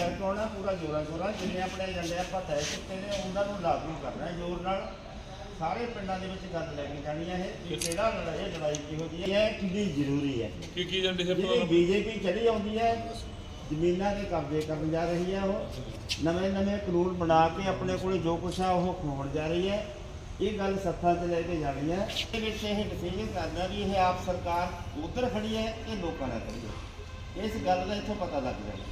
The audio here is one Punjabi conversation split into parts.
ਕਰਕੇ ਆਉਣਾ ਪੂਰਾ ਜੋਰਾਂ ਸ਼ੋਰਾਂ ਜਿੰਨੇ ਆਪਣੇ ਏਜੰਡੇ ਆਪਾਂ ਤੈਅ ਕੀਤੇ ਨੇ ਉਹਨਾਂ ਨੂੰ ਲਾਗੂ ਕਰਨਾ ਜ਼ੋਰ ਨਾਲ। ਸਾਰੇ ਪਿੰਡਾਂ ਦੇ ਵਿੱਚ ਗੱਲ ਲੈ ਕੇ ਜਾਣੀ ਹੈ ਇਹ ਕਿਹੜਾ ਲੜਾਈ ਹੈ ਲੜਾਈ ਕਿਹੋ ਜਿਹੀ ਹੈ ਕਿੰਨੀ ਜ਼ਰੂਰੀ ਹੈ? ਕੀ ਕੀ ਏਜੰਡੇ ਸੀ ਜਿਹੜੀ ਬੀਜੇਪੀ ਚਲੀ ਆਉਂਦੀ ਹੈ ਜ਼ਮੀਨਾਂ ਦੇ ਕਬਜ਼ੇ ਕਰਨ ਜਾ ਰਹੀ ਹੈ ਉਹ। ਨਵੇਂ ਨਵੇਂ ਕਾਨੂੰਨ ਬਣਾ ਕੇ ਆਪਣੇ ਕੋਲੇ ਜੋ ਕੁਛ ਆ ਉਹ ਖੋਣ ਜਾ ਰਹੀ ਹੈ। ਇਹ ਗੱਲ ਸੱਥਾਂ ਤੇ ਲੈ ਕੇ ਜਾਣੀ ਹੈ। ਇਹ ਵਿੱਚ ਇਹ ਡਿਸੀਜਨ ਕਰਨਾ ਵੀ ਇਹ ਆਪ ਸਰਕਾਰ ਉਧਰ ਖੜੀ ਹੈ ਕਿ ਲੋਕਾਂ ਨਾਲ ਖੜੀ ਹੈ। ਇਸ ਗੱਲ ਦਾ ਇੱਥੋਂ ਪਤਾ ਲੱਗ ਜਾਂਦਾ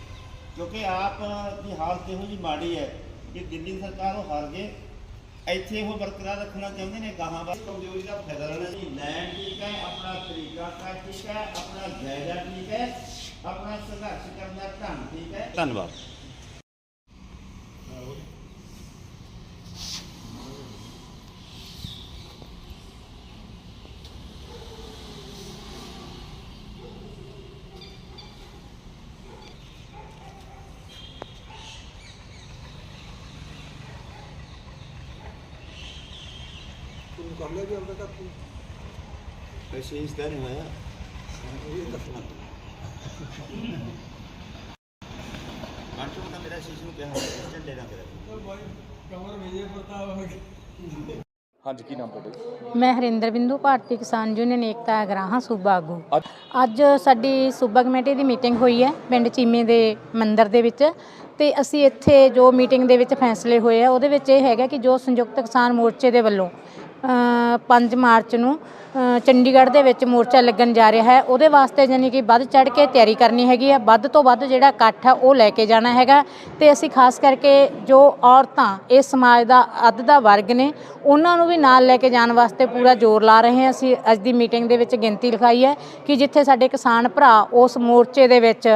ਕਿਉਂਕਿ ਆਪ ਦੀ ਹਾਲਤ ਇਹੋ ਜਿਹੀ ਮਾੜੀ ਹੈ ਕਿ ਦਿੱਲੀ ਸਰਕਾਰ ਉਹ ਹਾਰ ਗਏ। ਇੱਥੇ ਉਹ ਬਰਕਰਾਰ ਰੱਖਣਾ ਚਾਹੁੰਦੇ ਨੇ, ਗਾਹਾਂ ਬਸ ਕਮਜ਼ੋਰੀ ਦਾ ਫਾਇਦਾ ਲੈਣਾ ਜੀ। ਲੈਣ ਠੀਕ ਹੈ, ਆਪਣਾ ਤਰੀਕਾ ਕਾਰ ਠੀਕ ਹੈ, ਆਪਣਾ ਜਾਇਜ਼ਾ ਠੀਕ ਹੈ, ਆਪਣਾ ਸੰਘਰਸ਼ ਕਰਨ ਦਾ ਢੰਗ ਠੀਕ ਹੈ। ਧੰਨਵਾਦ। ਕਰ ਲਿਆ ਜੀ ਆਪਦਾ ਕਰ ਤੂੰ? ਵੈਸੇ ਇਸ ਤਰ੍ਹਾਂ ਹੋਇਆ ਇਹ ਦੱਸਣਾ ਆਂਟੂ ਤਾਂ। ਮੇਰਾ ਸ਼ੀਸ਼ ਨੂੰ ਕਿਹਾ ਝੰਡੇ ਨਾ ਕਰੇ ਚਲ ਬਾਈ ਕਮਰ ਵਿਜੇ ਪ੍ਰਤਾਪ ਹਾਂਜੀ ਕੀ ਨਾਮ ਤੁਹਾਡਾ ਮੈਂ ਹਰਿੰਦਰ ਬਿੰਦੂ ਭਾਰਤੀ ਕਿਸਾਨ ਯੂਨੀਅਨ ਏਕਤਾ ਅਗਰਾਹਾਂ ਸੂਬਾ ਆਗੂ। ਅੱਜ ਸਾਡੀ ਸੂਬਾ ਕਮੇਟੀ ਦੀ ਮੀਟਿੰਗ ਹੋਈ ਹੈ ਪਿੰਡ ਚੀਮੇ ਦੇ ਮੰਦਿਰ ਦੇ ਵਿੱਚ। ਤੇ ਅਸੀਂ ਇੱਥੇ ਜੋ ਮੀਟਿੰਗ ਦੇ ਵਿੱਚ ਫੈਸਲੇ ਹੋਏ ਆ ਉਹਦੇ ਵਿੱਚ ਇਹ ਹੈਗਾ ਕਿ ਜੋ ਸੰਯੁਕਤ ਕਿਸਾਨ ਮੋਰਚੇ ਦੇ ਵੱਲੋਂ 5 ਮਾਰਚ ਨੂੰ ਚੰਡੀਗੜ੍ਹ ਦੇ ਵਿੱਚ ਮੋਰਚਾ ਲੱਗਣ ਜਾ ਰਿਹਾ ਹੈ। ਉਹਦੇ ਵਾਸਤੇ ਯਾਨੀ ਕਿ ਵੱਧ ਚੜ ਕੇ ਤਿਆਰੀ ਕਰਨੀ ਹੈਗੀ ਹੈ ਵੱਧ ਤੋਂ ਵੱਧ ਜਿਹੜਾ ਇਕੱਠ ਹੈ ਉਹ ਲੈ ਕੇ ਜਾਣਾ ਹੈਗਾ। ਤੇ ਅਸੀਂ ਖਾਸ ਕਰਕੇ ਜੋ ਔਰਤਾਂ ਇਸ ਸਮਾਜ ਦਾ ਅੱਧ ਦਾ ਵਰਗ ਨੇ, ਉਹਨਾਂ ਨੂੰ ਵੀ ਨਾਲ ਲੈ ਕੇ ਜਾਣ ਵਾਸਤੇ ਪੂਰਾ ਜ਼ੋਰ ਲਾ ਰਹੇ ਹਾਂ। ਅਸੀਂ ਅੱਜ ਦੀ ਮੀਟਿੰਗ ਦੇ ਵਿੱਚ ਗਿਣਤੀ ਲਿਖਾਈ ਹੈ ਕਿ ਜਿੱਥੇ ਸਾਡੇ ਕਿਸਾਨ ਭਰਾ ਉਸ ਮੋਰਚੇ ਦੇ ਵਿੱਚ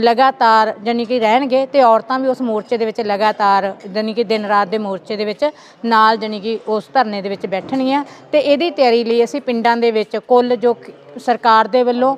ਲਗਾਤਾਰ ਯਾਨੀ ਕਿ ਰਹਿਣਗੇ ਤੇ ਔਰਤਾਂ ਵੀ ਉਸ ਮੋਰਚੇ ਦੇ ਵਿੱਚ ਲਗਾਤਾਰ ਯਾਨੀ ਕਿ ਦਿਨ ਰਾਤ ਦੇ ਮੋਰਚੇ ਦੇ ਵਿੱਚ ਨਾਲ ਯਾਨੀ ਕਿ ਉਸ ਧਰਨੇ ਦੇ ਵਿੱਚ ਬੈਠਣਗੀਆਂ। ਤੇ ਇਹਦੀ ਤਿਆਰੀ ਲਈ ਅਸੀਂ ਪਿੰਡਾਂ ਦੇ ਵਿੱਚ ਕੁੱਲ ਜੋ ਸਰਕਾਰ ਦੇ ਵੱਲੋਂ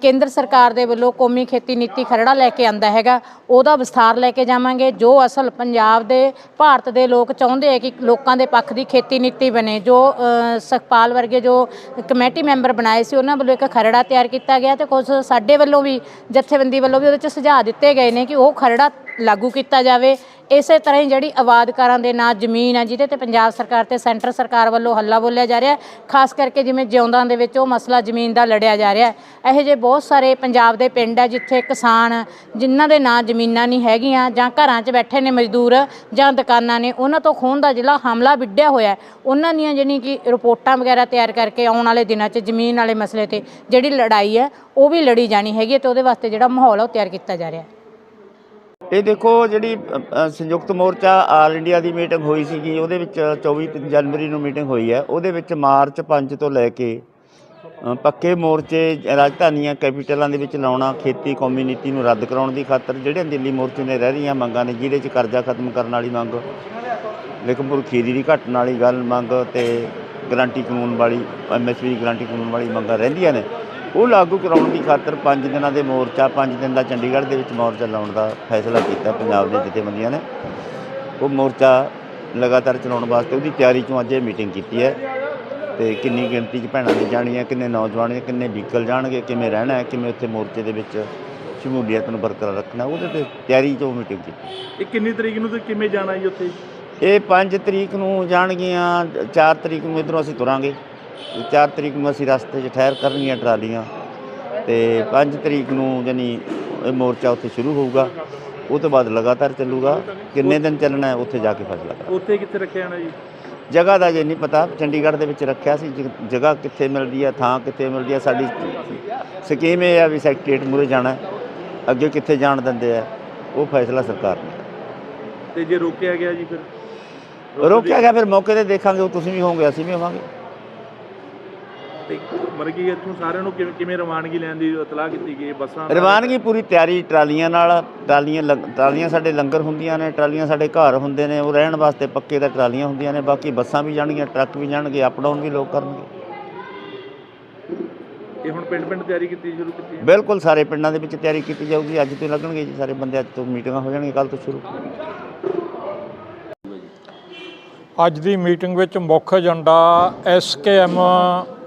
ਕੇਂਦਰ ਸਰਕਾਰ ਦੇ ਵੱਲੋਂ ਕੌਮੀ ਖੇਤੀ ਨੀਤੀ ਖਰੜਾ ਲੈ ਕੇ ਆਂਦਾ ਹੈਗਾ। ਉਹਦਾ ਵਿਸਥਾਰ ਲੈ ਕੇ ਜਾਵਾਂਗੇ। ਜੋ ਅਸਲ ਪੰਜਾਬ ਦੇ ਭਾਰਤ ਦੇ ਲੋਕ ਚਾਹੁੰਦੇ ਆ ਕਿ ਲੋਕਾਂ ਦੇ ਪੱਖ ਦੀ ਖੇਤੀ ਨੀਤੀ ਬਣੇ। ਜੋ ਅ, ਸੁਖਪਾਲ ਵਰਗੇ ਜੋ ਕਮੇਟੀ ਮੈਂਬਰ ਬਣਾਏ ਸੀ ਉਹਨਾਂ ਵੱਲੋਂ ਇੱਕ ਖਰੜਾ ਤਿਆਰ ਕੀਤਾ ਗਿਆ ਤੇ ਕੁਝ ਸਾਡੇ ਵੱਲੋਂ ਵੀ ਜਥੇਬੰਦੀ ਵੱਲੋਂ ਵੀ ਉਹਦੇ ਚ ਸੁਝਾਅ ਦਿੱਤੇ ਗਏ ਨੇ ਕਿ ਉਹ ਖਰੜਾ ਲਾਗੂ ਕੀਤਾ ਜਾਵੇ। ਇਸੇ ਤਰ੍ਹਾਂ ਹੀ ਜਿਹੜੀ ਆਬਾਦਕਾਰਾਂ ਦੇ ਨਾਂ ਜ਼ਮੀਨ ਆ ਜਿਹਦੇ ਤੇ ਪੰਜਾਬ ਸਰਕਾਰ ਤੇ ਸੈਂਟਰ ਸਰਕਾਰ ਵੱਲੋਂ ਹੱਲਾ ਬੋਲਿਆ ਜਾ ਰਿਹਾ ਖਾਸ ਕਰਕੇ ਜਿਵੇਂ ਜਿਉਂਦਾਂ ਦੇ ਵਿੱਚ ਉਹ ਮਸਲਾ ਜ਼ਮੀਨ ਦਾ ਲੜਿਆ ਜਾ ਰਿਹਾ ਹੈ। ਇਹੋ ਜਿਹੇ ਬਹੁਤ ਸਾਰੇ ਪੰਜਾਬ ਦੇ ਪਿੰਡ ਹੈ ਜਿੱਥੇ ਕਿਸਾਨ ਜਿਨ੍ਹਾਂ ਦੇ ਨਾਂ ਜ਼ਮੀਨਾਂ ਨਹੀਂ ਹੈਗੀਆਂ ਜਾਂ ਘਰਾਂ 'ਚ ਬੈਠੇ ਨੇ ਮਜ਼ਦੂਰ ਜਾਂ ਦੁਕਾਨਾਂ ਨੇ, ਉਹਨਾਂ ਤੋਂ ਖੋਹਣ ਦਾ ਜਿਹੜਾ ਹਮਲਾ ਵਿੱਢਿਆ ਹੋਇਆ ਉਹਨਾਂ ਦੀਆਂ ਜਿਹੜੀ ਕਿ ਰਿਪੋਰਟਾਂ ਵਗੈਰਾ ਤਿਆਰ ਕਰਕੇ ਆਉਣ ਵਾਲੇ ਦਿਨਾਂ 'ਚ ਜ਼ਮੀਨ ਵਾਲੇ ਮਸਲੇ ਤੇ ਜਿਹੜੀ ਲੜਾਈ ਹੈ, ਉਹ ਵੀ ਲੜੀ ਜਾਣੀ ਹੈਗੀ ਹੈ ਤੇ ਉਹਦੇ ਵਾਸਤੇ ਜਿਹੜਾ ਮਾਹੌਲ ਆ ਉਹ ਤਿਆਰ ਕੀਤਾ ਜਾ ਰਿਹਾ ਹੈ। ਇਹ ਦੇਖੋ ਜਿਹੜੀ ਸੰਯੁਕਤ ਮੋਰਚਾ ਆਲ ਇੰਡੀਆ ਦੀ ਮੀਟਿੰਗ ਹੋਈ ਸੀਗੀ, ਉਹਦੇ ਵਿੱਚ 24 ਜਨਵਰੀ ਨੂੰ ਮੀਟਿੰਗ ਹੋਈ ਹੈ। ਉਹਦੇ ਵਿੱਚ ਮਾਰਚ 5 ਤੋਂ ਲੈ ਕੇ ਪੱਕੇ ਮੋਰਚੇ, ਰਾਜਧਾਨੀਆਂ, ਕੈਪੀਟਲਾਂ ਦੇ ਵਿੱਚ ਲਾਉਣਾ, ਖੇਤੀ ਕੌਮੀ ਨੀਤੀ ਨੂੰ ਰੱਦ ਕਰਾਉਣ ਦੀ ਖਾਤਰ ਜਿਹੜੀਆਂ ਦਿੱਲੀ ਮੋਰਚੇ ਨੇ ਰਹਿ ਰਹੀਆਂ ਮੰਗਾਂ ਨੇ, ਜਿਹਦੇ 'ਚ ਕਰਜ਼ਾ ਖਤਮ ਕਰਨ ਵਾਲੀ ਮੰਗ ਲੇਕਿਨਪੁਰ ਖੀਰੀ ਦੀ ਘਟਣ ਵਾਲੀ ਗੱਲ ਮੰਗ ਤੇ ਗਰੰਟੀ ਕਾਨੂੰਨ ਵਾਲੀ ਐਮਐਸਪੀ ਦੀ ਗਰੰਟੀ ਕਾਨੂੰਨ ਵਾਲੀ ਮੰਗਾਂ ਰਹਿੰਦੀਆਂ ਨੇ। ਉਹ ਲਾਗੂ ਕਰਾਉਣ ਦੀ ਖਾਤਰ 5 ਦਿਨਾਂ ਦੇ ਮੋਰਚਾ 5 ਦਿਨ ਦਾ ਚੰਡੀਗੜ੍ਹ ਦੇ ਵਿੱਚ ਮੋਰਚਾ ਲਾਉਣ ਦਾ ਫੈਸਲਾ ਕੀਤਾ ਪੰਜਾਬ ਦੇ ਜਥੇਬੰਦੀਆਂ ਨੇ। ਉਹ ਮੋਰਚਾ ਲਗਾਤਾਰ ਚਲਾਉਣ ਵਾਸਤੇ ਉਹਦੀ ਤਿਆਰੀ 'ਚੋਂ ਅੱਜ ਇਹ ਮੀਟਿੰਗ ਕੀਤੀ ਹੈ। ਤੇ ਕਿੰਨੀ ਗਿਣਤੀ 'ਚ ਭੈਣਾਂ ਨੇ ਜਾਣੀਆਂ ਕਿੰਨੇ ਨੌਜਵਾਨ ਨੇ ਕਿੰਨੇ ਵਹੀਕਲ ਜਾਣਗੇ ਕਿਵੇਂ ਰਹਿਣਾ ਹੈ ਕਿਵੇਂ ਉੱਥੇ ਮੋਰਚੇ ਦੇ ਵਿੱਚ ਸ਼ਮੂਲੀਅਤ ਨੂੰ ਬਰਕਰਾਰ ਰੱਖਣਾ ਉਹਦੇ ਤੇ ਤਿਆਰੀ 'ਚੋਂ ਮੀਟਿੰਗ ਕੀਤੀ। ਇਹ ਕਿੰਨੀ ਤਰੀਕ ਨੂੰ ਤੇ ਕਿਵੇਂ ਜਾਣਾ ਜੀ ਉੱਥੇ? ਇਹ 5 ਤਰੀਕ ਨੂੰ ਜਾਣਗੀਆਂ 4 ਤਰੀਕ ਨੂੰ ਇਧਰੋਂ ਅਸੀਂ ਤੁਰਾਂਗੇ। 4 ਤਰੀਕ ਨੂੰ ਅਸੀਂ ਰਸਤੇ 'ਚ ਠਹਿਰ ਕਰਨਗੀਆਂ ਟਰਾਲੀਆਂ ਤੇ 5 ਤਰੀਕ ਨੂੰ ਜਾਨੀ ਇਹ ਮੋਰਚਾ ਉੱਥੇ ਸ਼ੁਰੂ ਹੋਊਗਾ। ਉਹ ਤੋਂ ਬਾਅਦ ਲਗਾਤਾਰ ਚੱਲੂਗਾ। ਕਿੰਨੇ ਦਿਨ ਚੱਲਣਾ ਹੈ ਉੱਥੇ ਜਾ ਕੇ ਫੈਸਲਾ ਕਰਾਂਗੇ ਉੱਥੇ ਕਿੱਥੇ ਰੱਖਿਆ ਜਾਣਾ ਜੀ? ਜਗ੍ਹਾ ਦਾ ਜੇ ਨਹੀਂ ਪਤਾ ਚੰਡੀਗੜ੍ਹ ਦੇ ਵਿੱਚ ਰੱਖਿਆ ਸੀ ਜਗ੍ਹਾ ਕਿੱਥੇ ਮਿਲਦੀ ਹੈ ਥਾਂ ਕਿੱਥੇ ਮਿਲਦੀ ਹੈ ਸਾਡੀ ਸਕੀਮ ਇਹ ਆ ਵੀ ਸੈਕਟਰੀਏਟ ਮੂਰੇ ਜਾਣਾ। ਅੱਗੇ ਕਿੱਥੇ ਜਾਣ ਦਿੰਦੇ ਆ ਉਹ ਫੈਸਲਾ ਸਰਕਾਰ ਨੇ ਤੇ ਜੇ ਰੋਕਿਆ ਗਿਆ ਜੀ ਫਿਰ ਰੋਕਿਆ ਗਿਆ ਫਿਰ ਮੌਕੇ ਤੇ ਦੇਖਾਂਗੇ ਉਹ ਤੁਸੀਂ ਵੀ ਹੋਵੋਗੇ ਅਸੀਂ ਵੀ ਹੋਵਾਂਗੇ ਤੇ ਮਰ ਗਈ ਇੱਥੋਂ ਸਾਰਿਆਂ ਨੂੰ ਕਿਵੇਂ ਕਿਵੇਂ ਰਵਾਨਗੀ ਲੈਣ ਦੀ ਇਤਲਾਹ ਕੀਤੀ ਗਈ ਬੱਸਾਂ ਰਵਾਨਗੀ ਪੂਰੀ ਤਿਆਰੀ ਟਰਾਲੀਆਂ ਨਾਲ ਟਰਾਲੀਆਂ ਟਰਾਲੀਆਂ ਸਾਡੇ ਲੰਗਰ ਹੁੰਦੀਆਂ ਨੇ ਟਰਾਲੀਆਂ ਸਾਡੇ ਘਰ ਹੁੰਦੇ ਨੇ ਉਹ ਰਹਿਣ ਵਾਸਤੇ ਪੱਕੇ ਦਾ ਟਰਾਲੀਆਂ ਹੁੰਦੀਆਂ ਨੇ ਬਾਕੀ ਬੱਸਾਂ ਵੀ ਜਾਣਗੀਆਂ ਟਰੱਕ ਵੀ ਜਾਣਗੇ ਅਪ ਡਾਊਨ ਵੀ ਲੋਕ ਕਰਨਗੇ। ਇਹ ਹੁਣ ਪਿੰਡ ਪਿੰਡ ਤਿਆਰੀ ਕੀਤੀ ਸ਼ੁਰੂ ਕੀਤੀ ਹੈ? ਬਿਲਕੁਲ ਸਾਰੇ ਪਿੰਡਾਂ ਦੇ ਵਿੱਚ ਤਿਆਰੀ ਕੀਤੀ ਜਾਊਗੀ ਅੱਜ ਤੋਂ ਲੱਗਣਗੇ ਜੀ ਸਾਰੇ ਬੰਦੇ ਅੱਜ ਤੋਂ ਮੀਟਿੰਗਾਂ ਹੋ ਜਾਣਗੀਆਂ ਕੱਲ ਤੋਂ ਸ਼ੁਰੂ। ਅੱਜ ਦੀ ਮੀਟਿੰਗ ਵਿੱਚ ਮੁੱਖ ਏਜੰਡਾ ਐਸਕੇਐਮ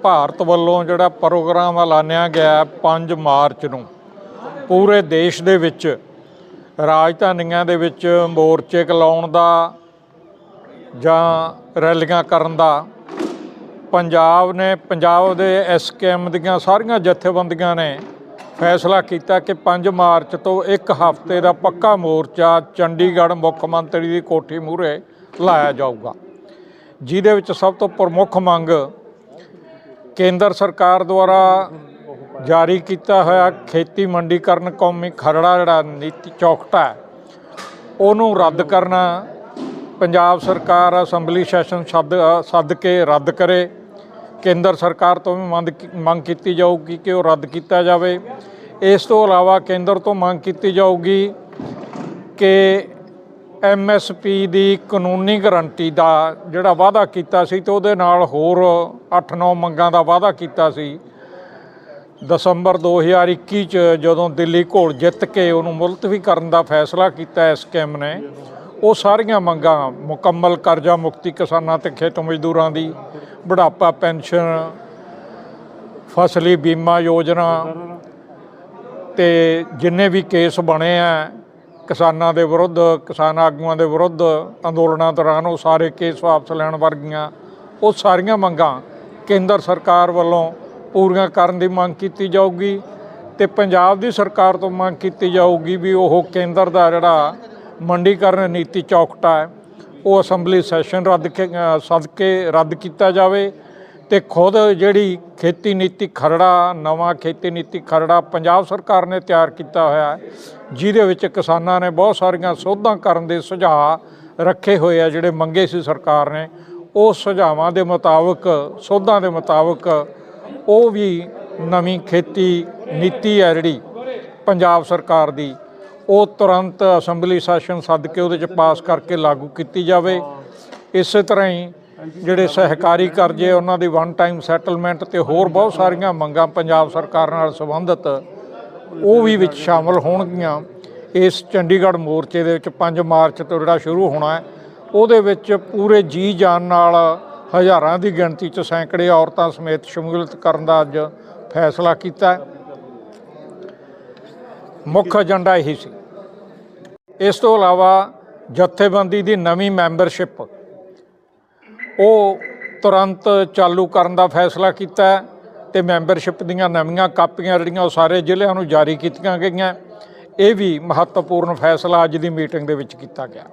ਭਾਰਤ ਵੱਲੋਂ ਜਿਹੜਾ ਪ੍ਰੋਗਰਾਮ ਐਲਾਨਿਆ ਗਿਆ ਹੈ 5 ਮਾਰਚ ਨੂੰ, ਪੂਰੇ ਦੇਸ਼ ਦੇ ਵਿੱਚ, ਰਾਜਧਾਨੀਆਂ ਦੇ ਵਿੱਚ ਮੋਰਚੇ ਕਲਾਉਣ ਦਾ ਜਾਂ ਰੈਲੀਆਂ ਕਰਨ ਦਾ, ਪੰਜਾਬ ਨੇ, ਪੰਜਾਬ ਦੇ ਐਸਕੇਐਮ ਦੀਆਂ ਸਾਰੀਆਂ ਜਥੇਬੰਦੀਆਂ ਨੇ ਫੈਸਲਾ ਕੀਤਾ ਕਿ 5 ਮਾਰਚ ਤੋਂ ਇੱਕ ਹਫ਼ਤੇ ਦਾ ਪੱਕਾ ਮੋਰਚਾ ਚੰਡੀਗੜ੍ਹ ਮੁੱਖ ਮੰਤਰੀ ਦੀ ਕੋਠੀ ਮੂਹਰੇ ਲਾਇਆ ਜਾਊਗਾ। ਜਿਹਦੇ ਵਿੱਚ ਸਭ ਤੋਂ ਪ੍ਰਮੁੱਖ ਮੰਗ ਕੇਂਦਰ ਸਰਕਾਰ ਦੁਆਰਾ ਜਾਰੀ ਕੀਤਾ ਹੋਇਆ ਖੇਤੀ ਮੰਡੀਕਰਨ ਕੌਮੀ ਖਰੜਾ ਜਿਹੜਾ ਨੀਤੀ ਚੌਕਟਾ ਉਹਨੂੰ ਰੱਦ ਕਰਨਾ, ਪੰਜਾਬ ਸਰਕਾਰ ਅਸੈਂਬਲੀ ਸੈਸ਼ਨ ਸੱਦ ਸੱਦ ਕੇ ਰੱਦ ਕਰੇ। ਕੇਂਦਰ ਸਰਕਾਰ ਤੋਂ ਵੀ ਮੰਗ ਮੰਗ ਕੀਤੀ ਜਾਊਗੀ ਕਿ ਉਹ ਰੱਦ ਕੀਤਾ ਜਾਵੇ। ਇਸ ਤੋਂ ਇਲਾਵਾ ਕੇਂਦਰ ਤੋਂ ਮੰਗ ਕੀਤੀ ਜਾਊਗੀ ਕਿ ਐਮਐਸਪੀ ਦੀ ਕਾਨੂੰਨੀ ਗਰੰਟੀ ਦਾ ਜਿਹੜਾ ਵਾਅਦਾ ਕੀਤਾ ਸੀ ਤੇ ਉਹਦੇ ਨਾਲ ਹੋਰ 8-9 ਮੰਗਾਂ ਦਾ ਵਾਅਦਾ ਕੀਤਾ ਸੀ। ਦਸੰਬਰ 2021 ਚ ਜਦੋਂ ਦਿੱਲੀ ਘੋਲ ਜਿੱਤ ਕੇ ਉਹਨੂੰ ਮੁਲਤਵੀ ਕਰਨ ਦਾ ਫੈਸਲਾ ਕੀਤਾ ਇਸ ਸਕੀਮ ਨੇ, ਉਹ ਸਾਰੀਆਂ ਮੰਗਾਂ ਮੁਕੰਮਲ ਕਰਜ਼ਾ ਮੁਕਤੀ ਕਿਸਾਨਾਂ ਤੇ ਖੇਤ ਮਜ਼ਦੂਰਾਂ ਦੀ, ਬੁਢਾਪਾ ਪੈਨਸ਼ਨ, ਫਸਲੀ ਬੀਮਾ ਯੋਜਨਾ ਤੇ ਜਿੰਨੇ ਵੀ ਕੇਸ ਬਣੇ ਆ ਕਿਸਾਨਾਂ ਦੇ ਵਿਰੁੱਧ ਕਿਸਾਨ ਆਗੂਆਂ ਦੇ ਵਿਰੁੱਧ ਅੰਦੋਲਨਾਂ ਦੌਰਾਨ ਉਹ ਸਾਰੇ ਕੇਸ ਵਾਪਸ ਲੈਣ ਵਰਗੀਆਂ ਉਹ ਸਾਰੀਆਂ ਮੰਗਾਂ ਕੇਂਦਰ ਸਰਕਾਰ ਵੱਲੋਂ ਪੂਰੀਆਂ ਕਰਨ ਦੀ ਮੰਗ ਕੀਤੀ ਜਾਊਗੀ ਤੇ ਪੰਜਾਬ ਦੀ ਸਰਕਾਰ ਤੋਂ ਮੰਗ ਕੀਤੀ ਜਾਊਗੀ ਵੀ ਉਹ ਕੇਂਦਰ ਦਾ ਜਿਹੜਾ ਮੰਡੀਕਰਨ ਨੀਤੀ ਚੌਕਟਾ ਹੈ ਉਹ ਅਸੈਂਬਲੀ ਸੈਸ਼ਨ ਰੱਦ ਕੇ ਅ, ਕੇ ਰੱਦ ਕੀਤਾ ਜਾਵੇ ਤੇ ਖੁਦ ਜਿਹੜੀ ਖੇਤੀ ਨੀਤੀ ਖਰੜਾ, ਨਵਾਂ ਖੇਤੀ ਨੀਤੀ ਖਰੜਾ ਪੰਜਾਬ ਸਰਕਾਰ ਨੇ ਤਿਆਰ ਕੀਤਾ ਹੋਇਆ ਜਿਹਦੇ ਵਿੱਚ ਕਿਸਾਨਾਂ ਨੇ ਬਹੁਤ ਸਾਰੀਆਂ ਸੋਧਾਂ ਕਰਨ ਦੇ ਸੁਝਾਅ ਰੱਖੇ ਹੋਏ ਆ ਜਿਹੜੇ ਮੰਗੇ ਸੀ ਸਰਕਾਰ ਨੇ। ਉਹ ਸੁਝਾਵਾਂ ਦੇ ਮੁਤਾਬਕ, ਸੋਧਾਂ ਦੇ ਮੁਤਾਬਕ ਉਹ ਵੀ ਨਵੀਂ ਖੇਤੀ ਨੀਤੀ ਹੈ ਜਿਹੜੀ ਪੰਜਾਬ ਸਰਕਾਰ ਦੀ, ਉਹ ਤੁਰੰਤ ਅਸੈਂਬਲੀ ਸੈਸ਼ਨ ਸੱਦ ਕੇ ਉਹਦੇ ਚ ਪਾਸ ਕਰਕੇ ਲਾਗੂ ਕੀਤੀ ਜਾਵੇ। ਇਸੇ ਤਰ੍ਹਾਂ ਹੀ ਜਿਹੜੇ ਸਹਿਕਾਰੀ ਕਰਜ਼ੇ, ਉਹਨਾਂ ਦੀ ਵਨ ਟਾਈਮ ਸੈਟਲਮੈਂਟ ਤੇ ਹੋਰ ਬਹੁਤ ਸਾਰੀਆਂ ਮੰਗਾਂ ਪੰਜਾਬ ਸਰਕਾਰ ਨਾਲ ਸੰਬੰਧਿਤ, ਉਹ ਵੀ ਵਿੱਚ ਸ਼ਾਮਲ ਹੋਣਗੀਆਂ। ਇਸ ਚੰਡੀਗੜ੍ਹ ਮੋਰਚੇ ਦੇ ਵਿੱਚ 5 ਮਾਰਚ ਤੋਂ ਜਿਹੜਾ ਸ਼ੁਰੂ ਹੋਣਾ ਹੈ, ਉਹਦੇ ਵਿੱਚ ਪੂਰੇ ਜੀ ਜਾਨ ਨਾਲ ਹਜ਼ਾਰਾਂ ਦੀ ਗਿਣਤੀ 'ਚ ਸੈਂਕੜੇ ਔਰਤਾਂ ਸਮੇਤ ਸ਼ਮੂਲੀਅਤ ਕਰਨ ਦਾ ਅੱਜ ਫੈਸਲਾ ਕੀਤਾ ਮੁੱਖ ਏਜੰਡਾ ਇਹੀ ਸੀ। ਇਸ ਤੋਂ ਇਲਾਵਾ ਜਥੇਬੰਦੀ ਦੀ ਨਵੀਂ ਮੈਂਬਰਸ਼ਿਪ ਉਹ ਤੁਰੰਤ ਚਾਲੂ ਕਰਨ ਦਾ ਫੈਸਲਾ ਕੀਤਾ ਹੈ ਤੇ ਮੈਂਬਰਸ਼ਿਪ ਦੀਆਂ ਨਵੀਆਂ ਕਾਪੀਆਂ ਜਿਹੜੀਆਂ ਉਹ ਸਾਰੇ ਜ਼ਿਲ੍ਹਿਆਂ ਨੂੰ ਜਾਰੀ ਕੀਤੀਆਂ ਗਈਆਂ। ਇਹ ਵੀ ਮਹੱਤਵਪੂਰਨ ਫੈਸਲਾ ਅੱਜ ਦੀ ਮੀਟਿੰਗ ਦੇ ਵਿੱਚ ਕੀਤਾ ਗਿਆ।